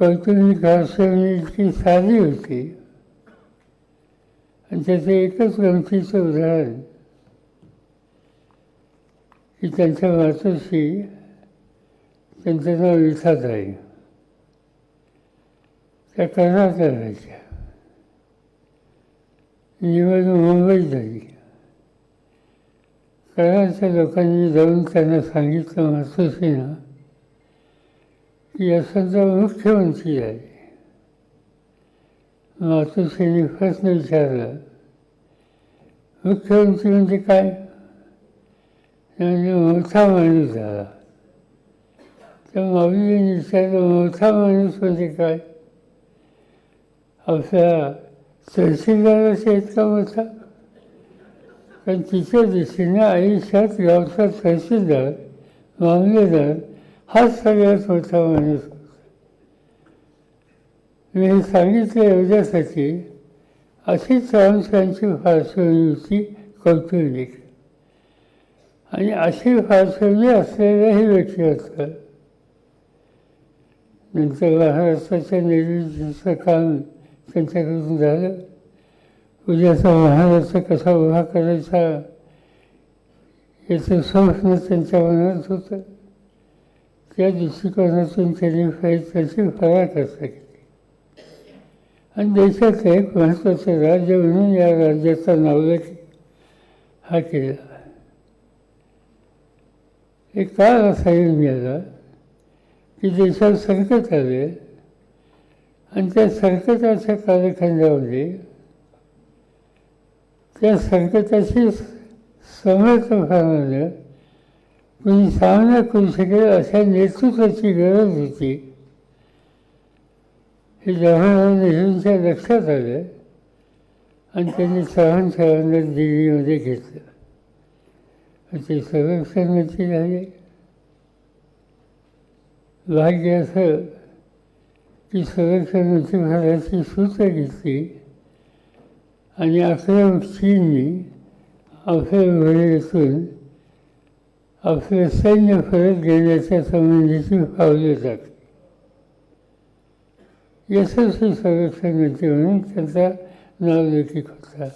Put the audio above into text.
कौटुंबिक भाषण इतकी साधी होती. आणि त्याचं एकच गमतीचं उदाहरण की त्यांच्या मातोशी त्यांचं नाव विठाताई. त्या कर्नाटक राहायच्या निवडणूक मुंबईत झाली. कराडच्या लोकांनी जाऊन त्यांना सांगितलं मातोशीनं की असंचा मुख्यमंत्री आहे मातोश्रीने प्रश्न विचारला मुख्यमंत्री म्हणजे काय म्हणजे मोठा माणूस झाला तर माऊलीने विचारलं मोठा माणूस म्हणजे काय आपल्या तहसीलदाराचा इतका मोठा पण तिच्या दृष्टीने आयुष्यात गावचा तहसीलदार मामलेदार हाच सगळ्यात मोठा माणूस होता मी हे सांगितलं एवढ्यासाठी अशीच आमच्यांची फारसवणी होती। कौटुंबिक आणि अशी फारसवणी असलेल्याही व्यक्ती असतात नंतर महाराष्ट्राच्या निर्मितीचं काम त्यांच्याकडून झालं उद्याचा महाराष्ट्र कसा उभा करायचा याचं स्वप्न त्यांच्या मनात होतं। त्या दृष्टिकोनातून त्यांनी त्याची पराकाष्ठा केली. आणि देशात एक महत्त्वाचं राज्य म्हणून या राज्याचा नावलेख हा केला एक काळ असा येऊन गेला की देशात संकट आले आणि त्या संकटाच्या कालखंडामध्ये त्या संकटाशी समर्थपणानं कुणी सामना करू शकेल अशा नेतृत्वाची गरज होती. हे जवाहरलाल नेहरूंच्या लक्षात आलं आणि त्यांनी चव्हाण साहेबांना दिल्लीमध्ये घेतलं. ते संरक्षण मंत्री झाले. भाग्य असं की संरक्षण मंत्रिमंडळाची सूत्र घेतली आणि अकरा चीननी अकरा वेळेतून आपलं सैन्य परत घेण्याच्या संबंधीची पावले येतात यशस्वी संरक्षण मंत्री म्हणून त्यांचा नावलेखिक होता